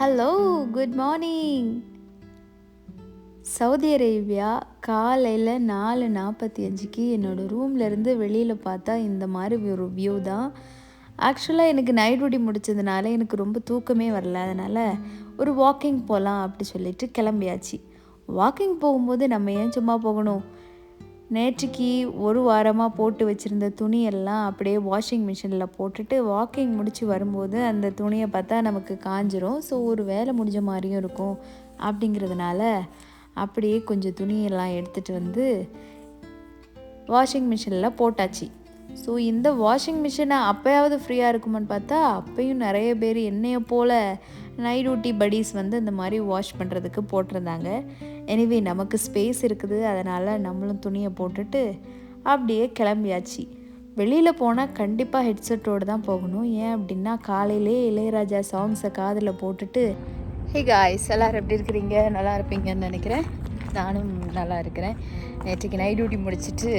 Hello good morning Saudi Arabia காலையில் நாலு நாற்பத்தி அஞ்சுக்கு என்னோடய ரூம்லேருந்து வெளியில் பார்த்தா இந்த மாதிரி ஒரு வியூ தான். ஆக்சுவலாக எனக்கு நைட் டியூட்டி முடிச்சதுனால எனக்கு ரொம்ப தூக்கமே வரல. அதனால் ஒரு வாக்கிங் போகலாம் அப்படி சொல்லிட்டு கிளம்பியாச்சு. வாக்கிங் போகும்போது நம்ம ஏன் சும்மா போகணும்? நேற்றுக்கு ஒரு வாரமாக போட்டு வச்சுருந்த துணியெல்லாம் அப்படியே வாஷிங் மிஷினில் போட்டுட்டு வாக்கிங் முடித்து வரும்போது அந்த துணியை பார்த்தா நமக்கு காஞ்சிரும். ஸோ ஒரு வேலை முடிஞ்ச மாதிரியும் இருக்கும் அப்படிங்கிறதுனால அப்படியே கொஞ்சம் துணியெல்லாம் எடுத்துகிட்டு வந்து வாஷிங் மிஷினில் போட்டாச்சு. ஸோ இந்த வாஷிங் மிஷினை அப்போயாவது ஃப்ரீயாக இருக்குமான்னு பார்த்தா அப்பையும் நிறைய பேர் என்னைய போல் நைட் டியூட்டி படிஸ் வந்து இந்த மாதிரி வாஷ் பண்ணுறதுக்கு போட்டிருந்தாங்க. எனிவே நமக்கு ஸ்பேஸ் இருக்குது. அதனால் நம்மளும் துணியை போட்டுட்டு அப்படியே கிளம்பியாச்சு. வெளியில் போனால் கண்டிப்பாக ஹெட்செட்டோடு தான் போகணும். ஏன் அப்படின்னா காலையிலே இளையராஜா சாங்ஸை காதில் போட்டுட்டு ஹே காய்ஸ் எல்லோரும் எப்படி இருக்கிறீங்க? நல்லா இருப்பீங்கன்னு நினைக்கிறேன். நானும் நல்லா இருக்கிறேன். நேற்றுக்கு நைட் டியூட்டி முடிச்சுட்டு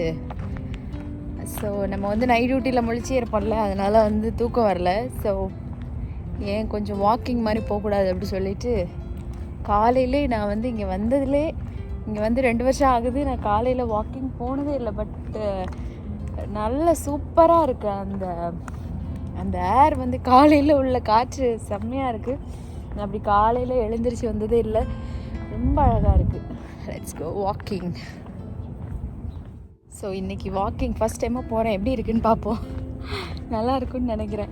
ஸோ நம்ம வந்து நைட் டியூட்டியில் முழிச்சே இருப்போம்ல அதனால் வந்து தூக்கம் வரல. ஸோ ஏன் கொஞ்சம் வாக்கிங் மாதிரி போகக்கூடாது அப்படி சொல்லிட்டு காலையிலே நான் வந்து இங்கே வந்ததுலே இங்கே வந்து ரெண்டு வருஷம் ஆகுது நான் காலையில் வாக்கிங் போனதே இல்லை பட்டு நல்ல சூப்பராக இருக்குது அந்த அந்த ஏர் வந்து காலையில் உள்ள காற்று செம்மையாக இருக்குது நான் அப்படி காலையில் எழுந்திரிச்சு வந்ததே இல்லை. ரொம்ப அழகாக இருக்குது லெட்ஸ் கோ வாக்கிங் ஸோ இன்றைக்கி வாக்கிங் ஃபஸ்ட் டைமாக போகிறேன் எப்படி இருக்குன்னு பார்ப்போம். நல்லா இருக்குன்னு நினைக்கிறேன்.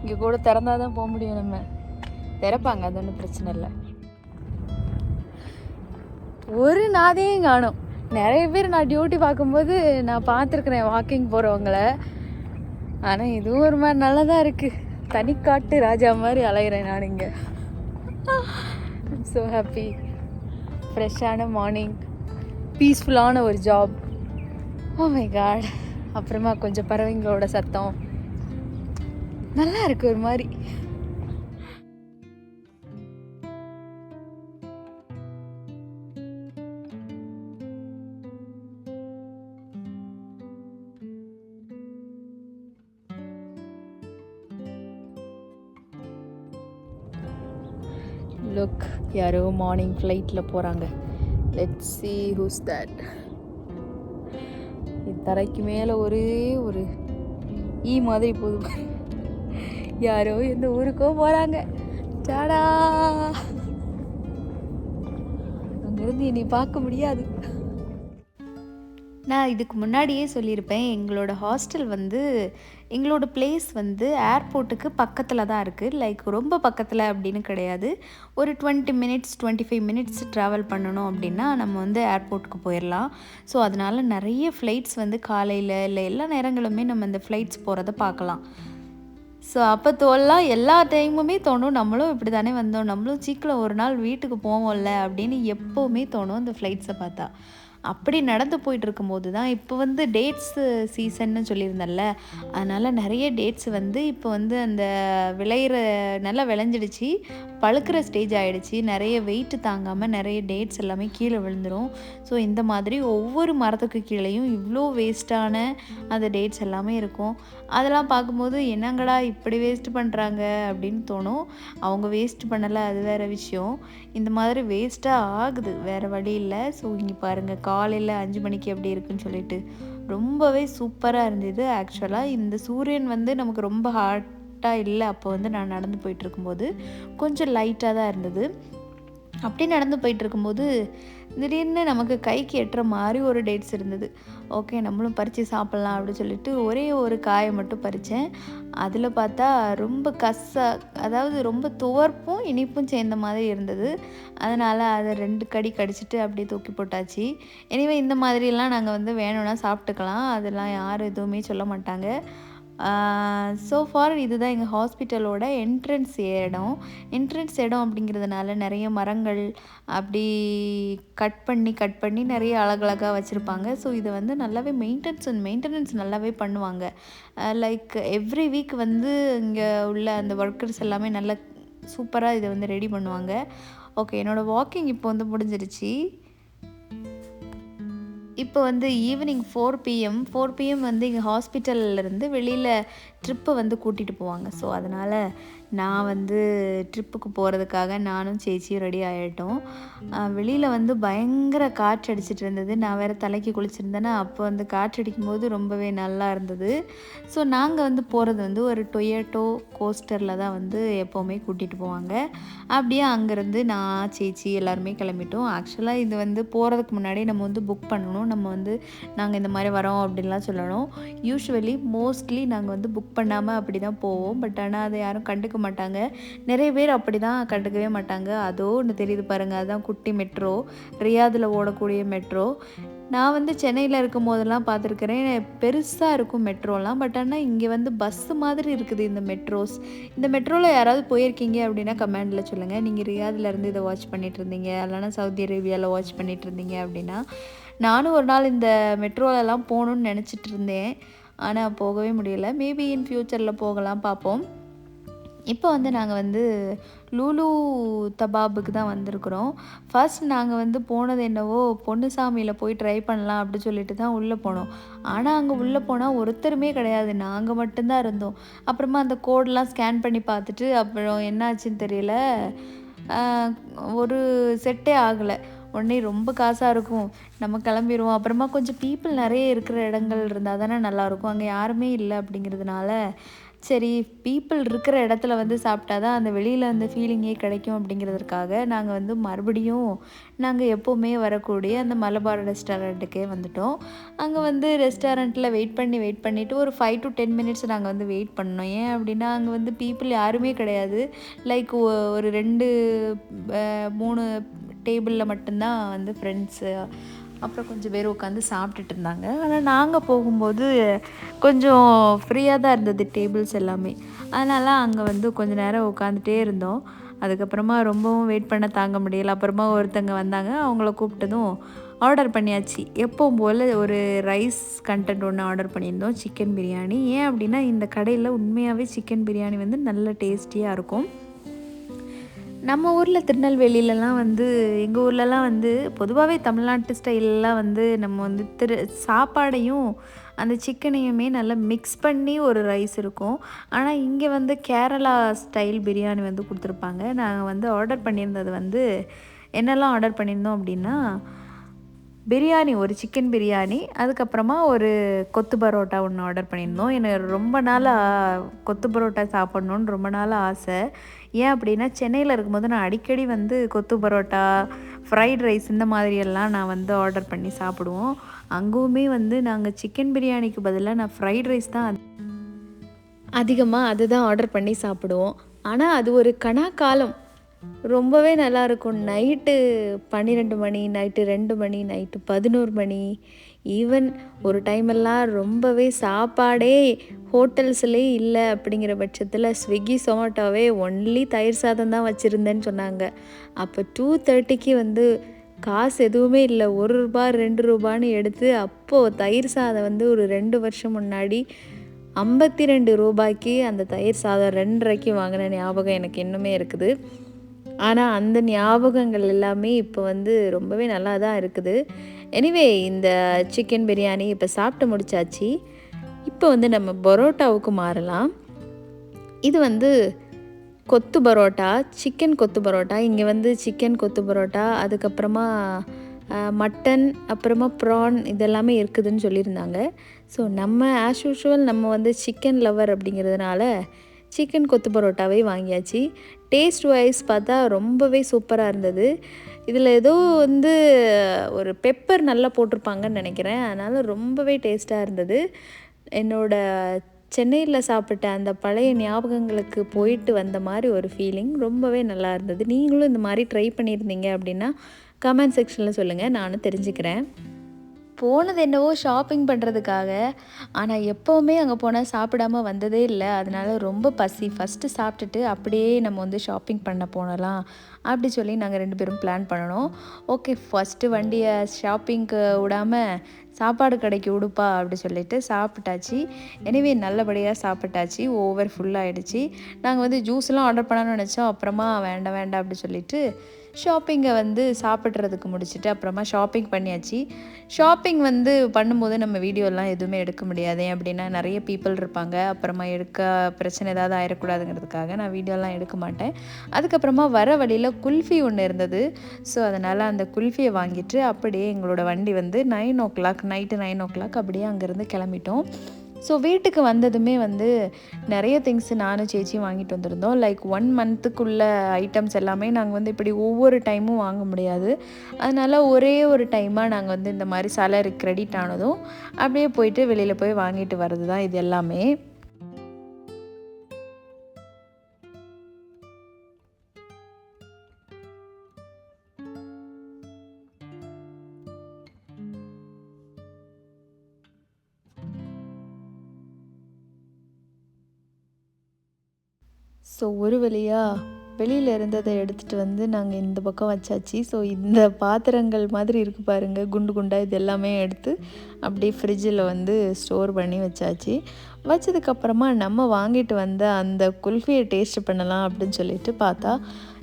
இங்கே கூட திறந்தால் தான் போக முடியும் நம்ம. திறப்பாங்க அது ஒன்றும் பிரச்சனை இல்லை. ஒரு நாதையும் காணும். நிறைய பேர் நான் டியூட்டி பார்க்கும்போது நான் பார்த்துருக்குறேன் வாக்கிங் போகிறவங்கள ஆனால் இதுவும் ஒரு மாதிரி நல்லதாக இருக்குது தனிக்காட்டு ராஜா மாதிரி அலைகிறேன் நான் இங்கே. ஸோ ஹாப்பி ஃப்ரெஷ்ஷான மார்னிங் பீஸ்ஃபுல்லான ஒரு ஜாப் ஓ மை காட் அப்புறமா கொஞ்சம் பறவைங்களோட சத்தம். நல்லா இருக்கு ஒரு மாதிரி. லுக் யாரோ மார்னிங் ஃப்ளைட்டில் போகிறாங்க லெட்ஸ் சி ஹூஸ் தட் தரைக்கு மேலே ஒரே ஒரு ஈ மாதிரி போகுது யாரோ எந்த ஊருக்கோ போகிறாங்க டாடா! அங்கேருந்து இனி பார்க்க முடியாது. நான் இதுக்கு முன்னாடியே சொல்லியிருப்பேன் எங்களோட ஹாஸ்டல் வந்து எங்களோட பிளேஸ் வந்து ஏர்போர்ட்டுக்கு பக்கத்தில் தான் இருக்குது லைக் ரொம்ப பக்கத்தில் அப்படின்னு கிடையாது. ஒரு twenty minutes twenty five minutes travel பண்ணணும் அப்படின்னா நம்ம வந்து ஏர்போர்ட்டுக்கு போயிடலாம் ஸோ அதனால் நிறைய ஃப்ளைட்ஸ் வந்து காலையில் இல்லை எல்லா நேரங்களுமே நம்ம இந்த ஃப்ளைட்ஸ் போகிறத பார்க்கலாம். ஸோ அப்போ தோல்லாம் எல்லா டைமுமே தோணும். நம்மளும் இப்படி தானே வந்தோம். நம்மளும் சீக்கிரம் ஒரு நாள் வீட்டுக்கு போவோம்ல அப்படின்னு எப்போவுமே தோணும் அந்த ஃப்ளைட்ஸை பார்த்தா. அப்படி நடந்து போயிட்டு இருக்கும்போது தான் இப்போ வந்து டேட்ஸு சீசன்னு சொல்லியிருந்தேன்ல அதனால் நிறைய டேட்ஸ் வந்து இப்போ வந்து அந்த விளையிற நல்லா விளைஞ்சிடுச்சு பழுக்கிற ஸ்டேஜ் ஆகிடுச்சு நிறைய வெயிட் தாங்காமல் நிறைய டேட்ஸ் எல்லாமே கீழே விழுந்துடும் ஸோ இந்த மாதிரி ஒவ்வொரு மரத்துக்கு கீழேயும் இவ்வளோ வேஸ்ட்டான அந்த டேட்ஸ் எல்லாமே இருக்கும். அதெல்லாம் பார்க்கும்போது என்னங்கடா இப்படி வேஸ்ட் பண்ணுறாங்க அப்படின்னு தோணும். அவங்க வேஸ்ட் பண்ணலை அது வேறு விஷயம். இந்த மாதிரி வேஸ்ட்டாக ஆகுது வேறு வழி இல்லை. ஸோ இங்கே பாருங்கள் காலையில் அஞ்சு மணிக்கு எப்படி இருக்குன்னு சொல்லிட்டு ரொம்பவே சூப்பராக இருந்தது. ஆக்சுவலாக இந்த சூரியன் வந்து நமக்கு ரொம்ப ஹாட்டாக இல்லை. அப்போ வந்து நான் நடந்து போயிட்டு இருக்கும்போது கொஞ்சம் லைட்டாக தான் இருந்தது. அப்படி நடந்து போயிட்டு இருக்கும்போது திடீர்னு நமக்கு கைக்கு எட்டுற மாதிரி ஒரு டேட்ஸ் இருந்தது. ஓகே நம்மளும் பறித்து சாப்பிட்லாம் அப்படின்னு சொல்லிட்டு ஒரே ஒரு காயை மட்டும் பறித்தேன் அதில் பார்த்தா ரொம்ப கச அதாவது ரொம்ப துவர்ப்பும் இனிப்பும் சேர்ந்த மாதிரி இருந்தது. அதனால் அதை ரெண்டு கடி கடிச்சிட்டு அப்படியே தூக்கி போட்டாச்சு. எனிவே இந்த மாதிரிலாம் நாங்கள் வந்து வேணும்னா சாப்பிட்டுக்கலாம். அதெல்லாம் யாரும் எதுவுமே சொல்ல மாட்டாங்க. ஸோ ஃபார் இதுதான் எங்கள் ஹாஸ்பிட்டலோட என்ட்ரன்ஸ் இடம். என்ட்ரன்ஸ் இடம் அப்படிங்கிறதுனால நிறைய மரங்கள் அப்படி கட் பண்ணி கட் பண்ணி நிறைய அழகழகாக வச்சுருப்பாங்க. ஸோ இதை வந்து நல்லாவே மெயின்டெனன்ஸ் மெயின்டெனன்ஸ் நல்லாவே பண்ணுவாங்க. லைக் எவ்ரி வீக் வந்து இங்கே உள்ள அந்த ஒர்க்கர்ஸ் எல்லாமே நல்லா சூப்பராக இதை வந்து ரெடி பண்ணுவாங்க. ஓகே என்னோடய வாக்கிங் இப்போ வந்து முடிஞ்சிருச்சு. இப்போ வந்து evening four PM four PM வந்து இங்கே ஹாஸ்பிட்டல்லேருந்து வெளியில் ட்ரிப்பை வந்து கூட்டிகிட்டு போவாங்க. ஸோ அதனால் நான் வந்து ட்ரிப்புக்கு போகிறதுக்காக நானும் சேச்சியும் ரெடி ஆகிட்டோம் வெளியில் வந்து பயங்கர காற்று அடிச்சிட்டு இருந்தது. நான் வேறு தலைக்கு குளிச்சிருந்தேன்னா அப்போ வந்து காற்று அடிக்கும்போது ரொம்பவே நல்லா இருந்தது. ஸோ நாங்கள் வந்து போகிறது வந்து ஒரு டொயேட்டோ கோஸ்டரில் தான் வந்து எப்போவுமே கூட்டிகிட்டு போவாங்க. அப்படியே அங்கேருந்து நான் சேச்சி எல்லாருமே கிளம்பிட்டோம். ஆக்சுவலாக இது வந்து போகிறதுக்கு முன்னாடி நம்ம வந்து புக் பண்ணணும். நம்ம வந்து நாங்கள் இந்த மாதிரி வரோம் அப்படின்லாம் சொல்லணும். யூஸ்வலி மோஸ்ட்லி நாங்கள் வந்து புக் பண்ணாமல் அப்படி தான் போவோம். பட் ஆனால் அதை யாரும் கண்டுக்க மாட்டாங்க. நிறைய பேர் அப்படி தான் கண்டுக்கவே மாட்டாங்க. அதோ ஒன்று தெரியுது பாருங்கள் அதுதான் குட்டி மெட்ரோ ரியாதில் ஓடக்கூடிய மெட்ரோ நான் வந்து சென்னையில் இருக்கும் போதெல்லாம் பார்த்துருக்குறேன். பெருசாக இருக்கும் மெட்ரோலாம் பட் ஆனால் இங்கே வந்து பஸ்ஸு மாதிரி இருக்குது இந்த மெட்ரோஸ் இந்த மெட்ரோவில் யாராவது போயிருக்கீங்க அப்படின்னா கமெண்டில் சொல்லுங்கள் நீங்கள் ரியாதில் இருந்து இதை வாட்ச் பண்ணிகிட்டு இருந்தீங்க. இல்லைனா சவுதி அரேபியாவில் வாட்ச் பண்ணிட்டு இருந்தீங்க அப்படின்னா நானும் ஒரு நாள் இந்த மெட்ரோலெல்லாம் போகணுன்னு நினச்சிட்டு இருந்தேன். ஆனால் போகவே முடியல. மேபி இன் ஃப்யூச்சரில் போகலாம் பார்ப்போம். இப்போ வந்து நாங்கள் வந்து லூலு தபாபுக்கு தான் வந்திருக்கிறோம். ஃபர்ஸ்ட் நாங்கள் வந்து போனது என்னவோ பொன்னுசாமியில் போய் ட்ரை பண்ணலாம் அப்படி சொல்லிட்டு தான் உள்ளே போனோம். ஆனால் அங்கே உள்ளே போனால் ஒருத்தருமே கிடையாது. நாங்கள் மட்டும்தான் இருந்தோம். அப்புறமா அந்த கோடெலாம் ஸ்கேன் பண்ணி பார்த்துட்டு அப்புறம் என்னாச்சுன்னு தெரியல. ஒரு செட்டே ஆகலை. உடனே ரொம்ப காசாக இருக்கும். நம்ம கிளம்பிடுவோம் அப்புறமா கொஞ்சம் பீப்புள் நிறைய இருக்கிற இடங்கள் இருந்தால் தானே நல்லாயிருக்கும் அங்கே யாருமே இல்லை அப்படிங்கிறதுனால சரி பீப்புள் இருக்கிற இடத்துல வந்து சாப்பிட்டா தான் அந்த வெளியில் அந்த ஃபீலிங்கே கிடைக்கும் அப்படிங்கிறதுக்காக நாங்கள் வந்து மறுபடியும் நாங்கள் எப்போவுமே வரக்கூடிய அந்த மலபார் ரெஸ்டாரண்ட்டுக்கே வந்துட்டோம். அங்கே வந்து ரெஸ்டாரண்ட்டில் வெயிட் பண்ணி வெயிட் பண்ணிவிட்டு ஒரு ஃபைவ் டு டென் மினிட்ஸ் நாங்கள் வந்து வெயிட் பண்ணோம். ஏன் அப்படின்னா அங்கே வந்து பீப்புள் யாருமே கிடையாது. லைக் ஒரு ரெண்டு மூணு டேபிளில் மட்டும்தான் வந்து ஃப்ரெண்ட்ஸு அப்புறம் கொஞ்சம் பேர் உட்காந்து சாப்பிட்டுட்டு இருந்தாங்க. ஆனால் நாங்கள் போகும்போது கொஞ்சம் ஃப்ரீயாக தான் இருந்தது டேபிள்ஸ் எல்லாமே. அதனால் அங்கே வந்து கொஞ்சம் நேரம் உட்காந்துட்டே இருந்தோம். அதுக்கப்புறமா ரொம்பவும் வெயிட் பண்ண தாங்க முடியல. அப்புறமா ஒருத்தங்க வந்தாங்க. அவங்கள கூப்பிட்டதும் ஆர்டர் பண்ணியாச்சு. எப்பவும் போல் ஒரு ரைஸ் கண்டென்ட் ஒன்று ஆர்டர் பண்ணியிருந்தோம். சிக்கன் பிரியாணி. ஏன் அப்படின்னா இந்த கடையில் உண்மையாகவே சிக்கன் பிரியாணி வந்து நல்ல டேஸ்டியாக இருக்கும். நம்ம ஊரில் திருநெல்வேலியிலலாம் வந்து எங்கள் ஊர்லலாம் வந்து பொதுவாகவே தமிழ்நாட்டு ஸ்டைலெலாம் வந்து நம்ம வந்து திரு சாப்பாடையும் அந்த சிக்கனையுமே நல்லா மிக்ஸ் பண்ணி ஒரு ரைஸ் இருக்கும். ஆனால் இங்கே வந்து கேரளா ஸ்டைல் பிரியாணி வந்து கொடுத்துருப்பாங்க. நாங்கள் வந்து ஆர்டர் பண்ணியிருந்தது வந்து என்னெல்லாம் ஆர்டர் பண்ணியிருந்தோம் அப்படின்னா பிரியாணி ஒரு சிக்கன் பிரியாணி அதுக்கப்புறமா ஒரு கொத்து பரோட்டா ஒன்று ஆர்டர் பண்ணியிருந்தோம். எனக்கு ரொம்ப நாள் கொத்து பரோட்டா சாப்பிட்ணுன்னு ரொம்ப நாள் ஆசை. ஏன் அப்படின்னா சென்னையில் இருக்கும்போது நான் அடிக்கடி வந்து கொத்து பரோட்டா ஃப்ரைட் ரைஸ் இந்த மாதிரியெல்லாம் நான் வந்து ஆர்டர் பண்ணி சாப்பிடுவோம். அங்கேவுமே வந்து நாங்கள் சிக்கன் பிரியாணிக்கு பதிலாக நான் ஃப்ரைட் ரைஸ் தான் அதிகமாக அதுதான் ஆர்டர் பண்ணி சாப்பிடுவோம். ஆனால் அது ஒரு கணா காலம் ரொம்பவே நல்லா இருக்கும் நைட்டு பன்னிரெண்டு மணி நைட்டு ரெண்டு மணி நைட்டு பதினோரு மணி. ஈவன் ஒரு டைமெல்லாம் ரொம்பவே சாப்பாடே ஹோட்டல்ஸ்லேயே இல்லை அப்படிங்கிற பட்சத்தில் ஸ்விக்கி சொமேட்டோவே ஒன்லி தயிர் சாதம் தான் வச்சுருந்தேன்னு சொன்னாங்க. அப்போ டூ தேர்ட்டிக்கு வந்து காசு எதுவுமே இல்லை. ஒரு ரூபா ரெண்டு ரூபான்னு எடுத்து அப்போது தயிர் சாதம் வந்து ஒரு ரெண்டு வருஷம் முன்னாடி ஐம்பத்தி ரெண்டு ரூபாய்க்கு அந்த தயிர் சாதம் ரெண்டரைக்கு வாங்கின ஞாபகம் எனக்கு இன்னுமே இருக்குது. ஆனால் அந்த ஞாபகங்கள் எல்லாமே இப்போ வந்து ரொம்பவே நல்லா தான் இருக்குது. எனிவே இந்த சிக்கன் பிரியாணி இப்போ சாப்பிட்டு முடிச்சாச்சு. இப்போ வந்து நம்ம பரோட்டாவுக்கு மாறலாம். இது வந்து கொத்து பரோட்டா சிக்கன் கொத்து பரோட்டா. இங்கே வந்து சிக்கன் கொத்து பரோட்டா அதுக்கப்புறமா மட்டன் அப்புறமா ப்ரான் இதெல்லாமே இருக்குதுன்னு சொல்லியிருந்தாங்க. ஸோ நம்ம ஆஸ் யூஷுவல் நம்ம வந்து சிக்கன் லவர் அப்படிங்கிறதுனால சிக்கன் கொத்து பரோட்டாவே வாங்கியாச்சு. டேஸ்ட் வைஸ் பார்த்தா ரொம்பவே சூப்பராக இருந்தது. இதில் ஏதோ வந்து ஒரு பெப்பர் நல்லா போட்டிருப்பாங்கன்னு நினைக்கிறேன். அதனால் ரொம்பவே டேஸ்ட்டாக இருந்தது. என்னோட சென்னையில் சாப்பிட்ட அந்த பழைய ஞாபகங்களுக்கு போயிட்டு வந்த மாதிரி ஒரு ஃபீலிங் ரொம்பவே நல்லா இருந்தது. நீங்களும் இந்த மாதிரி ட்ரை பண்ணியிருந்தீங்க அப்படின்னா கமெண்ட் செக்ஷனில் சொல்லுங்கள் நானும் தெரிஞ்சுக்கிறேன். போனது என்னவோ ஷாப்பிங் பண்ணுறதுக்காக ஆனால் எப்போவுமே அங்கே போனால் சாப்பிடாம வந்ததே இல்லை. அதனால ரொம்ப பசி. ஃபஸ்ட்டு சாப்பிட்டுட்டு அப்படியே நம்ம வந்து ஷாப்பிங் பண்ண போனலாம். அப்படி சொல்லி நாங்கள் ரெண்டு பேரும் பிளான் பண்ணணும் ஓகே ஃபஸ்ட்டு வண்டியை ஷாப்பிங்க்கு விடாமல் சாப்பாடு கடைக்கு விடுப்பா அப்படி சொல்லிட்டு சாப்பிட்டாச்சு. எனிவே நல்லபடியாக சாப்பிட்டாச்சு. ஓவர் ஃபுல்லாகிடுச்சு நாங்கள் வந்து ஜூஸ்லாம் ஆர்டர் பண்ணணும்னு நினச்சோம். அப்புறமா வேண்டாம் வேண்டாம் அப்படி சொல்லிட்டு ஷாப்பிங்கை வந்து சாப்பிட்றதுக்கு முடிச்சுட்டு அப்புறமா ஷாப்பிங் பண்ணியாச்சு. ஷாப்பிங் வந்து பண்ணும்போது நம்ம வீடியோலாம் எதுவுமே எடுக்க முடியாது ஏன் அப்படின்னா நிறைய பீப்புள் இருப்பாங்க. அப்புறமா எடுக்க பிரச்சனை ஏதாவது ஆயிடக்கூடாதுங்கிறதுக்காக நான் வீடியோலாம் எடுக்க மாட்டேன். அதுக்கப்புறமா வர வழியில் குல்ஃபி ஒன்று இருந்தது. ஸோ அதனால் அந்த குல்ஃபியை வாங்கிட்டு அப்படியே எங்களோட வண்டி வந்து nine o'clock night nine o'clock அப்படியே அங்கேருந்து கிளம்பிட்டோம். ஸோ வீட்டுக்கு வந்ததுமே வந்து நிறைய திங்ஸ் நானும் சேச்சியும் வாங்கிட்டு வந்திருந்தோம். லைக் ஒன் மந்த்துக்குள்ள ஐட்டம்ஸ் எல்லாமே நாங்கள் வந்து இப்படி ஒவ்வொரு டைமும் வாங்க முடியாது. அதனால் ஒரே ஒரு டைமாக நாங்கள் வந்து இந்த மாதிரி சேலரி கிரெடிட் ஆனதும் அப்படியே போயிட்டு வெளியில் போய் வாங்கிட்டு வர்றது தான் இது எல்லாமே. ஸோ ஒரு வழியாக வெளியில் இருந்ததை எடுத்துகிட்டு வந்து நாங்கள் இந்த பக்கம் வச்சாச்சு. ஸோ இந்த பாத்திரங்கள் மாதிரி இருக்குது பாருங்கள் குண்டு குண்டாக இது எல்லாமே எடுத்து அப்படியே ஃப்ரிட்ஜில் வந்து ஸ்டோர் பண்ணி வச்சாச்சு. வச்சதுக்கப்புறமா நம்ம வாங்கிட்டு வந்த அந்த குல்ஃபியை டேஸ்ட் பண்ணலாம் அப்படின்னு சொல்லிட்டு பார்த்தா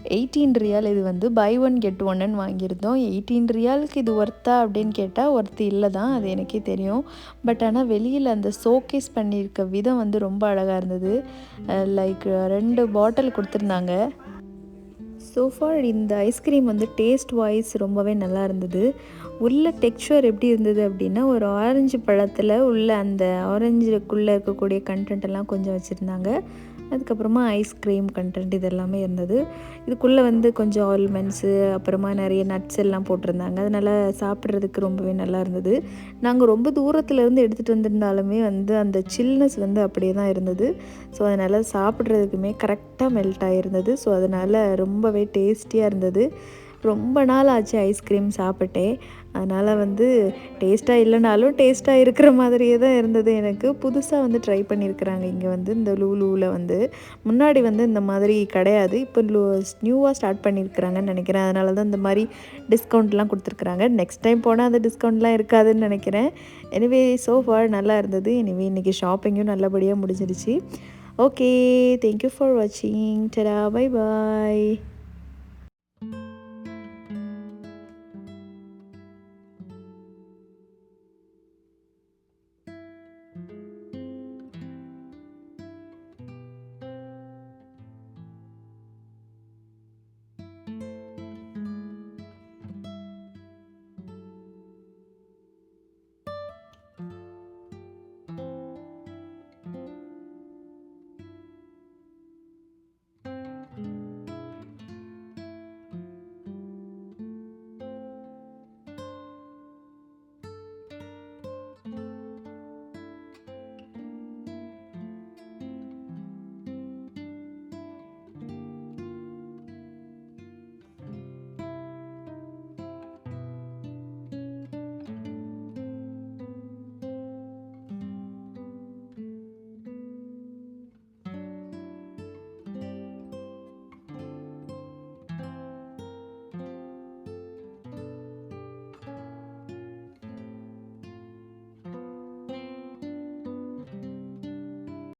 எயிட்டீன் ரியால் இது வந்து பை ஒன் கெட் ஒன்னு வாங்கியிருந்தோம். எயிட்டீன் ரியாலுக்கு இது ஒர்த்தா அப்படின்னு கேட்டால் ஒர்த்து இல்லை தான் அது எனக்கே தெரியும். பட் ஆனால் வெளியில் அந்த ஷோகேஸ் பண்ணியிருக்க விதம் வந்து ரொம்ப அழகாக இருந்தது. லைக் ரெண்டு பாட்டில் கொடுத்துருந்தாங்க. சோஃபா இந்த ஐஸ்கிரீம் வந்து டேஸ்ட் வாய்ஸ் ரொம்பவே நல்லா இருந்தது. உள்ள டெக்ஸ்சர் எப்படி இருந்தது அப்படின்னா ஒரு ஆரஞ்சு பழத்தில் உள்ள அந்த ஆரஞ்சுக்குள்ளே இருக்கக்கூடிய கண்டென்ட் எல்லாம் கொஞ்சம் வச்சுருந்தாங்க. அதுக்கப்புறமா ஐஸ்கிரீம் கண்டென்ட் இது எல்லாமே இருந்தது. இதுக்குள்ளே வந்து கொஞ்சம் ஆல்மண்ட்ஸு அப்புறமா நிறைய நட்ஸ் எல்லாம் போட்டிருந்தாங்க. அதனால் சாப்பிட்றதுக்கு ரொம்பவே நல்லா இருந்தது. நாங்கள் ரொம்ப தூரத்துலேருந்து எடுத்துகிட்டு வந்திருந்தாலுமே வந்து அந்த சில்னஸ் வந்து அப்படியே தான் இருந்தது. ஸோ அதனால் சாப்பிட்றதுக்குமே கரெக்டாக மெல்ட் ஆகிருந்தது ஸோ அதனால் ரொம்பவே டேஸ்டியாக இருந்தது. ரொம்ப நாள் ஆச்சு ஐஸ்கிரீம் சாப்பிட்டேன் அதனால் வந்து டேஸ்ட்டாக இல்லைனாலும் டேஸ்ட்டாக இருக்கிற மாதிரியே தான் இருந்தது எனக்கு. புதுசாக வந்து ட்ரை பண்ணியிருக்கிறாங்க இங்கே வந்து இந்த லூலூவில் வந்து. முன்னாடி வந்து இந்த மாதிரி கிடையாது. இப்போ லூ நியூவாக ஸ்டார்ட் பண்ணியிருக்கிறாங்கன்னு நினைக்கிறேன். அதனால தான் இந்த மாதிரி டிஸ்கவுண்ட்லாம் கொடுத்துருக்குறாங்க. நெக்ஸ்ட் டைம் போனால் அந்த டிஸ்கவுண்ட்லாம் இருக்காதுன்னு நினைக்கிறேன். எனிவே சோஃபார் நல்லா இருந்தது. எனிவே இன்றைக்கி ஷாப்பிங்கும் நல்லபடியாக முடிஞ்சிருச்சு. ஓகே தேங்க்யூ ஃபார் வாட்சிங் டடா பை பாய்